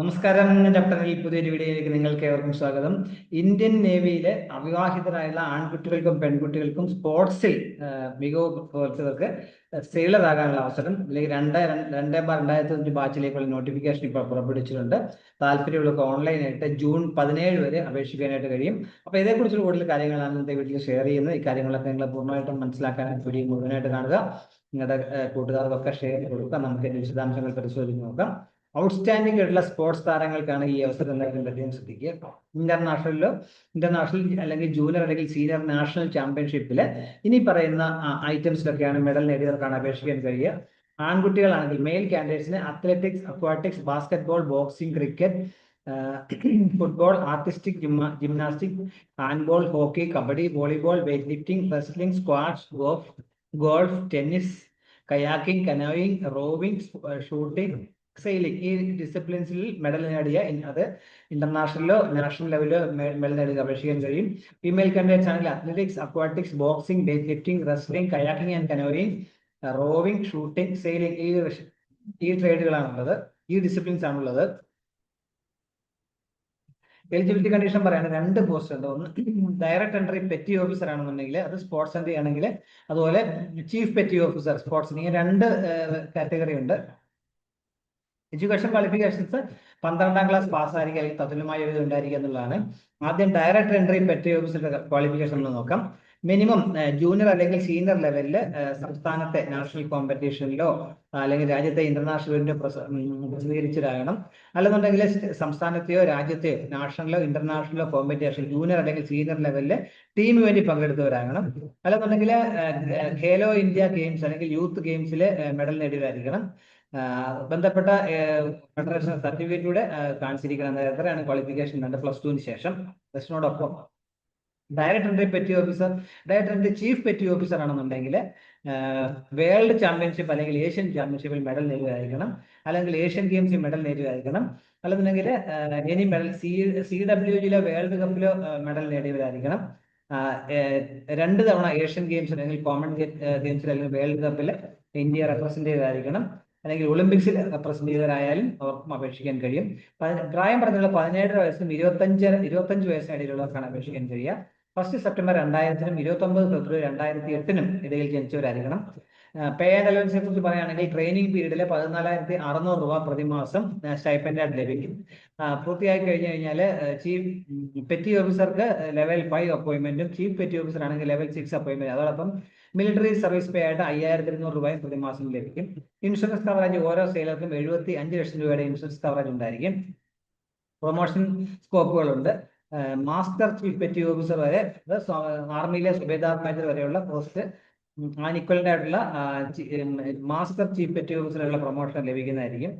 നമസ്കാരം ചാപ്റ്ററിൽ പുതിയൊരു വീഡിയോയിലേക്ക് നിങ്ങൾക്ക് ഏവർക്കും സ്വാഗതം. ഇന്ത്യൻ നേവിയിലെ അവിവാഹിതരായുള്ള ആൺകുട്ടികൾക്കും പെൺകുട്ടികൾക്കും സ്പോർട്സിൽ മികവ് പുലർത്തിയവർക്ക് സെയിലർ ആകാനുള്ള അവസരം അല്ലെങ്കിൽ രണ്ട് രണ്ട് ബാർ രണ്ടായിരത്തി അഞ്ച് ബാച്ചിലേക്കുള്ള നോട്ടിഫിക്കേഷൻ ഇപ്പോൾ പുറപ്പെടുവിച്ചിട്ടുണ്ട്. താല്പര്യമുള്ളവർക്ക് ഓൺലൈനായിട്ട് ജൂൺ പതിനേഴ് വരെ അപേക്ഷിക്കാനായിട്ട് കഴിയും. അപ്പോൾ ഇതേക്കുറിച്ചുള്ള കൂടുതൽ കാര്യങ്ങളാണ് ഇന്നത്തെ വീട്ടിൽ ഷെയർ ചെയ്യുന്നത്. ഈ കാര്യങ്ങളൊക്കെ നിങ്ങൾ പൂർണമായിട്ടും മനസ്സിലാക്കാനായിട്ട് വീഡിയോ മുഴുവനായിട്ട് കാണുക. നിങ്ങളുടെ കൂട്ടുകാർക്കൊക്കെ ഷെയർ കൊടുക്കുക. നമുക്ക് വിശദാംശങ്ങൾ പരിശോധിച്ച് നോക്കാം. ഔട്ട്സ്റ്റാൻഡിംഗ് ആയിട്ടുള്ള സ്പോർട്സ് താരങ്ങൾക്കാണ് ഈ അവസരം പ്രത്യേകം ശ്രദ്ധിക്കുക. ഇന്റർനാഷണലിലോ ഇന്റർനാഷണൽ അല്ലെങ്കിൽ ജൂനിയർ അല്ലെങ്കിൽ സീനിയർ നാഷണൽ ചാമ്പ്യൻഷിപ്പിൽ ഇനി പറയുന്ന ഐറ്റംസിലൊക്കെയാണ് മെഡൽ നേടിയവർക്കാണ് അപേക്ഷിക്കാൻ കഴിയുക. ആൺകുട്ടികളാണെങ്കിൽ male കാൻഡിഡേറ്റ്സിന് athletics aquatics basketball boxing cricket football artistic gymnastic handball hockey kabaddi volleyball weightlifting wrestling squash golf golf tennis kayaking canoeing rowing shooting sailing ഈ ഡിസിപ്ലിൻസിൽ മെഡൽ നേടിയ അത് ഇന്റർനാഷണലോ നാഷണൽ ലെവലിലോ മെഡൽ നേടിയ അപേക്ഷിക്കാൻ കഴിയും ഫീമെയിൽ കാൻഡിഡേറ്റ്സ് ആണെങ്കിൽ athletics aquatics boxing weightlifting wrestling kayaking and canoeing rowing shooting sailing ഈ ഈ ട്രേഡുകളാണുള്ളത്. ഈ ഡിസിപ്ലിൻസ് ആണുള്ളത്. എലിജിബിലിറ്റി കണ്ടീഷൻ പറയാണ് രണ്ട് പോസ്റ്റ് ഉണ്ട്. ഒന്ന് ഡയറക്ട് എൻട്രി പെറ്റി ഓഫീസർ ആണെന്നുണ്ടെങ്കിൽ അത് സ്പോർട്സ് എൻട്രി ആണെങ്കിൽ അതുപോലെ ചീഫ് പെറ്റി ഓഫീസർ സ്പോർട്സ് ഇങ്ങനെ രണ്ട് കാറ്റഗറി ഉണ്ട്. എഡ്യൂക്കേഷൻ ക്വാളിഫിക്കേഷൻസ് പന്ത്രണ്ടാം ക്ലാസ് പാസ്സായിരിക്കും അല്ലെങ്കിൽ തത്തുല്യമായ ഒരു ഉണ്ടായിരിക്കുക എന്നുള്ളതാണ്. ആദ്യം ഡയറക്ടർ എൻട്രി പെറ്റി ഓഫീസിലെ ക്വാളിഫിക്കേഷൻ നോക്കാം. മിനിമം ജൂനിയർ അല്ലെങ്കിൽ സീനിയർ ലെവലിൽ സംസ്ഥാനത്തെ നാഷണൽ കോമ്പറ്റീഷനിലോ അല്ലെങ്കിൽ രാജ്യത്തെ ഇന്റർനാഷണലിന്റെ പ്രസിദ്ധീകരിച്ചതാകണം. അല്ലെന്നുണ്ടെങ്കിൽ സംസ്ഥാനത്തെയോ രാജ്യത്തെയോ നാഷണലോ ഇന്റർനാഷണലോ കോമ്പറ്റീഷൻ ജൂനിയർ അല്ലെങ്കിൽ സീനിയർ ലെവലിൽ ടീമിന് വേണ്ടി പങ്കെടുത്തവരാകണം. അല്ലെന്നുണ്ടെങ്കിൽ ഖേലോ ഇന്ത്യ ഗെയിംസ് അല്ലെങ്കിൽ യൂത്ത് ഗെയിംസിൽ മെഡൽ നേടിയവരായിരിക്കണം. ബന്ധപ്പെട്ട ഫെഡറേഷൻ സർട്ടിഫിക്കറ്റിലൂടെ കാണിച്ചിരിക്കണം എത്രയാണ് ക്വാളിഫിക്കേഷൻ ഉണ്ട് പ്ലസ് ടുവിന് ശേഷം? പ്ലസിനോടൊപ്പം ഡയറക്ടർ എന്റെ പെറ്റി ഓഫീസർ ഡയറക്ടർ എന്റെ ചീഫ് പെറ്റി ഓഫീസർ ആണെന്നുണ്ടെങ്കിൽ വേൾഡ് ചാമ്പ്യൻഷിപ്പ് അല്ലെങ്കിൽ ഏഷ്യൻ ചാമ്പ്യൻഷിപ്പിൽ മെഡൽ നേടുകയായിരിക്കണം. അല്ലെങ്കിൽ ഏഷ്യൻ ഗെയിംസിൽ മെഡൽ നേടുകയായിരിക്കണം. അല്ലെന്നുണ്ടെങ്കിൽ any medal C C W ജിയിലെ world കപ്പിലോ മെഡൽ നേടിയവരായിരിക്കണം. രണ്ട് തവണ ഏഷ്യൻ ഗെയിംസ് അല്ലെങ്കിൽ കോമൺ ഗെയിംസിൽ അല്ലെങ്കിൽ വേൾഡ് കപ്പിൽ ഇന്ത്യ റെപ്രസെന്റ് ചെയ്തതായിരിക്കണം. അല്ലെങ്കിൽ ഒളിമ്പിക്സിൽ റെപ്രസെന്റ് ചെയ്തവരായാലും അവർക്കും അപേക്ഷിക്കാൻ കഴിയും. പ്രായം പറഞ്ഞുള്ള പതിനേഴര വയസ്സും ഇരുപത്തഞ്ച് ഇരുപത്തഞ്ച് വയസ്സിനിടയിലുള്ളവർക്കാണ് അപേക്ഷിക്കാൻ കഴിയുക. ഫസ്റ്റ് സെപ്റ്റംബർ രണ്ടായിരത്തിനും ഇരുപത്തി ഒമ്പത് ഫെബ്രുവരി രണ്ടായിരത്തി എട്ടിനും ഇടയിൽ ജനിച്ചവരായിരിക്കണം. പേ ആൻഡ് അലവൻസിനെ കുറിച്ച് പറയുകയാണെങ്കിൽ ട്രെയിനിങ് പീരീഡിൽ പതിനാലായിരത്തി അറുന്നൂറ് രൂപ പ്രതിമാസം സ്റ്റൈപ്പൻഡായിട്ട് ലഭിക്കും. പൂർത്തിയായി കഴിഞ്ഞു കഴിഞ്ഞാൽ ചീഫ് പെറ്റി ഓഫീസർക്ക് ലെവൽ ഫൈവ് അപ്പോയിന്റ്മെന്റും ചീഫ് പെറ്റി ഓഫീസർ ആണെങ്കിൽ ലെവൽ സിക്സ് അപ്പോയിന്റ്മെന്റ് അതോടൊപ്പം മിലിറ്ററി സർവീസ് പേ ആയിട്ട് അയ്യായിരത്തി ഇരുന്നൂറ് രൂപയും പ്രതിമാസം ലഭിക്കും. ഇൻഷുറൻസ് കവറേജ് ഓരോ സെയിലർക്കും എഴുപത്തി അഞ്ച് ലക്ഷം രൂപയുടെ ഇൻഷുറൻസ് കവറേജ് ഉണ്ടായിരിക്കും. പ്രൊമോഷൻ സ്കോപ്പുകളുണ്ട് മാസ്റ്റർ ചീഫ് പെറ്റി ഓഫീസർ വരെ ആർമിയിലെ സുബേദാർ മേജർ വരെയുള്ള പോസ്റ്റ് ആനിക്വലന്റ് ആയിട്ടുള്ള മാസ്റ്റർ ചീഫ് പെറ്റി ഓഫീസറുള്ള പ്രൊമോഷൻ ലഭിക്കുന്നതായിരിക്കും.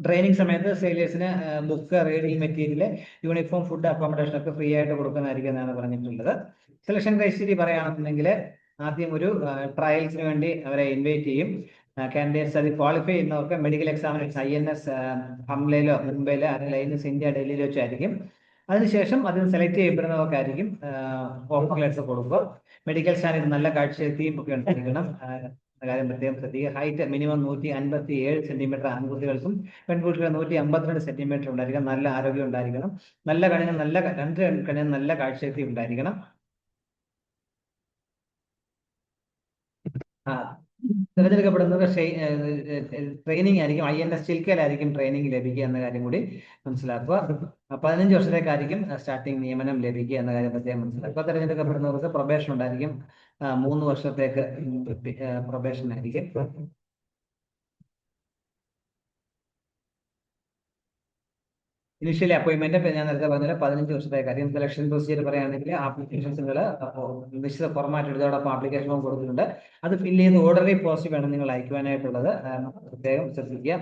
ട്രെയിനിങ് സമയത്ത് സെയിലേഴ്സിന് book reading material uniform food accommodation ഒക്കെ ഫ്രീ ആയിട്ട് കൊടുക്കുന്നതായിരിക്കും എന്നാണ് പറഞ്ഞിട്ടുള്ളത്. സെലക്ഷൻ ക്രൈറ്റീരിയ പറയുകയാണെന്നുണ്ടെങ്കിൽ ആദ്യം ഒരു ട്രയൽസിന് വേണ്ടി അവരെ ഇൻവൈറ്റ് ചെയ്യും. കാൻഡിഡേറ്റ്സ് അത് ക്വാളിഫൈ ചെയ്യുന്നവർക്ക് medical examination I N S ഹംലയിലോ മുംബൈയിലോ അല്ലെങ്കിൽ ഇന്ത്യ ഡൽഹിയിലോ വെച്ചായിരിക്കും. അതിനുശേഷം അതിന് സെലക്ട് ചെയ്യപ്പെടുന്നവർക്കായിരിക്കും ഹോം ലെറ്റർ കൊടുക്കുക. മെഡിക്കൽ സ്റ്റാൻഡിൽ നല്ല കാഴ്ചയെത്തിയും ഒക്കെ ഉണ്ടായിരിക്കണം. കാര്യം പ്രത്യേകം ശ്രദ്ധിക്കുക. ഹൈറ്റ് മിനിമം നൂറ്റി അൻപത്തി ഏഴ് സെന്റിമീറ്റർ ആൺകുട്ടികൾക്കും പെൺകുട്ടികൾ നൂറ്റി അമ്പത്തിരണ്ട് സെന്റിമീറ്റർ ഉണ്ടായിരിക്കണം. നല്ല ആരോഗ്യം ഉണ്ടായിരിക്കണം. നല്ല കണികൾ നല്ല രണ്ട് കണികൾ നല്ല കാഴ്ചയെത്തി ഉണ്ടായിരിക്കണം. ആ. തിരഞ്ഞെടുക്കപ്പെടുന്നത് ട്രെയിനിങ് ആയിരിക്കും ഐ എൻ എസ് ചിൽക്കയിലായിരിക്കും ട്രെയിനിങ് ലഭിക്കുക എന്ന കാര്യം കൂടി മനസ്സിലാക്കുക. പതിനഞ്ച് വർഷത്തേക്കായിരിക്കും സ്റ്റാർട്ടിംഗ് നിയമനം ലഭിക്കുക എന്ന കാര്യം പ്രത്യേകം മനസ്സിലാക്കുക. തിരഞ്ഞെടുക്കപ്പെടുന്നവർക്ക് പ്രൊബേഷൻ ഉണ്ടായിരിക്കും മൂന്ന് വർഷത്തേക്ക് പ്രൊബേഷൻ ആയിരിക്കും. ഇനിഷ്യലി അപ്പോയിന്റ്മെന്റ് ഞാൻ നേരത്തെ പറഞ്ഞ പതിനഞ്ച് വർഷത്തെ കാര്യം. സെലക്ഷൻ പ്രൊസീജിയർ പറയുകയാണെങ്കിൽ ആപ്ലിക്കേഷൻസുകൾ നിശ്ചിത ഫോർമാറ്റ് എടുത്തോടൊപ്പം ആപ്ലിക്കേഷൻ ഫോം കൊടുത്തിട്ടുണ്ട്. അത് ഫില്ല് ചെയ്യുന്ന ഓർഡറി പോസ്റ്റ് വേണം നിങ്ങൾ അയക്കുവാനായിട്ടുള്ളത്. പ്രത്യേകം ശ്രദ്ധിക്കുക.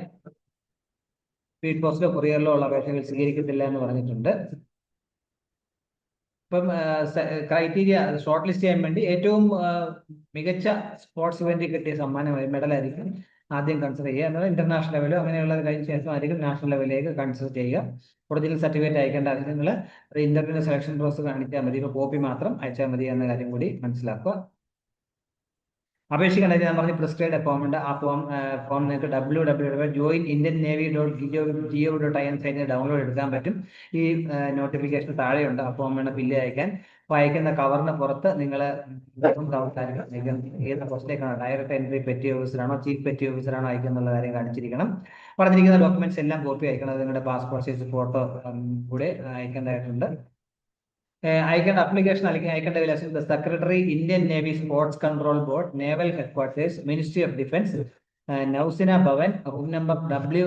സ്പീഡ് പോസ്റ്റിലോ കൊറിയറിലോ ഉള്ള അപേക്ഷകൾ സ്വീകരിക്കത്തില്ല എന്ന് പറഞ്ഞിട്ടുണ്ട്. ഇപ്പം ക്രൈറ്റീരിയ ഷോർട്ട് ലിസ്റ്റ് ചെയ്യാൻ വേണ്ടി ഏറ്റവും മികച്ച സ്പോർട്സ് ഇവന്റിൽ കിട്ടിയ സമ്മാനമായി മെഡൽ ആയിരിക്കും. ആദ്യം കൺസിഡർ ചെയ്യുക. എന്നാൽ ഇന്റർനാഷണൽ ലെവലോ അങ്ങനെയുള്ളത് കഴിഞ്ഞ ശേഷം ആയിരിക്കും നാഷണൽ ലെവലിലേക്ക് കൺസിഡർ ചെയ്യുക. ഒറിജിനൽ സർട്ടിഫിക്കറ്റ് അയക്കേണ്ട ആവശ്യം നിങ്ങൾ ഇന്റർവ്യൂ സെലക്ഷൻ പ്രോസസ് കാണിച്ചാൽ മതി. ഇപ്പോൾ കോപ്പി മാത്രം അയച്ചാൽ മതി എന്ന കാര്യം കൂടി മനസ്സിലാക്കുക. അപേക്ഷിക്കേണ്ടത് ഞാൻ പറഞ്ഞ പ്രിസ്ക്രൈബ് ഫോം ഉണ്ട്. ആ ഫോം ഫോം നിങ്ങൾക്ക് W W W join Indian navy dot G O dot I N സൈറ്റിൽ ഡൗൺലോഡ് എടുക്കാൻ പറ്റും ഈ നോട്ടിഫിക്കേഷൻ താഴെയുണ്ട് ആ ഫോം വേണം ബില്ല് അയക്കാൻ അപ്പോൾ അയക്കുന്ന കവറിന് പുറത്ത് നിങ്ങൾ ഏത് പോസ്റ്റിലേക്കാണോ ഡയറക്റ്റ് എൻട്രി പെറ്റി ഓഫീസറാണോ ചീഫ് പെറ്റി ഓഫീസറാണോ അയക്കുന്നുള്ള കാര്യം കാണിച്ചിരിക്കണം. പറഞ്ഞിരിക്കുന്ന ഡോക്യുമെന്റ്സ് എല്ലാം കോപ്പി അയക്കണം. നിങ്ങളുടെ പാസ്പോർട്ട് സൈസ് ഫോട്ടോ കൂടെ അയക്കേണ്ടതായിട്ടുണ്ട്. അയക്കേണ്ട അപ്ലിക്കേഷൻ അല്ലെങ്കിൽ അയക്കേണ്ട വിലാസം the secretary Indian navy sports control board naval headquarters ministry of defence Nausena Bhavan room number W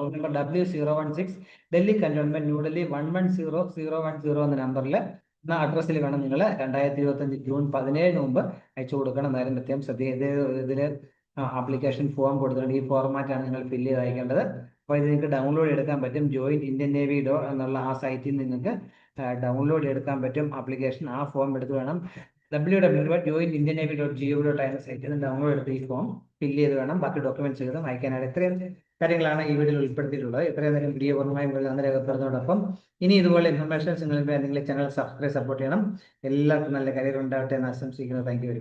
room number W zero one six Delhi cantonment New Delhi one one zero zero one zero എന്ന നമ്പറിൽ എന്ന അഡ്രസ്സിൽ വേണം നിങ്ങൾ രണ്ടായിരത്തി ഇരുപത്തഞ്ച് June പതിനേഴിന് മുമ്പ് അയച്ചു കൊടുക്കണം. എന്നാലും പ്രത്യേകം ശ്രദ്ധിക്കുക. ഇത് ഇതിൽ ആപ്ലിക്കേഷൻ ഫോം കൊടുത്തിട്ടുണ്ട്. ഈ ഫോർമാറ്റാണ് നിങ്ങൾ ഫില്ല് ചെയ്ത് അയക്കേണ്ടത്. അപ്പോൾ ഇത് നിങ്ങൾക്ക് ഡൗൺലോഡ് എടുക്കാൻ പറ്റും. ജോയിൻ ഇന്ത്യൻ നേവി ഡോ എന്നുള്ള ആ സൈറ്റിൽ നിങ്ങൾക്ക് ഡൗൺലോഡ് എടുക്കാൻ പറ്റും ആപ്ലിക്കേഷൻ ആ ഫോം എടുത്ത് വേണം. W W dot join Indian navy dot G O dot എന്ന സൈറ്റിൽ നിന്ന് ഡൗൺലോഡ് എടുത്ത് ഈ ഫോം ഫില്ല് ചെയ്ത് വേണം. ബാക്കി ഡോക്യുമെന്റ്സ് ചെയ്ത് അയക്കാനായിട്ട് ഇത്രയും കാര്യങ്ങളാണ് ഈ വീഡിയോയിൽ ഉൾപ്പെടുത്തിയിട്ടുള്ളത്. ഇത്രയും നേരം വീഡിയോ പൂർണമായും നന്ദി രേഖപ്പെടുന്നതോടൊപ്പം ഇനി ഇതുപോലെ ഇൻഫർമേഷൻസ് നിങ്ങൾ ചാനൽ സബ്സ്ക്രൈബ് സപ്പോർട്ട് ചെയ്യണം. എല്ലാവർക്കും നല്ല കരിയർ ഉണ്ടാവട്ടെ എന്ന് ആശംസിക്കുന്നു. Thank you very much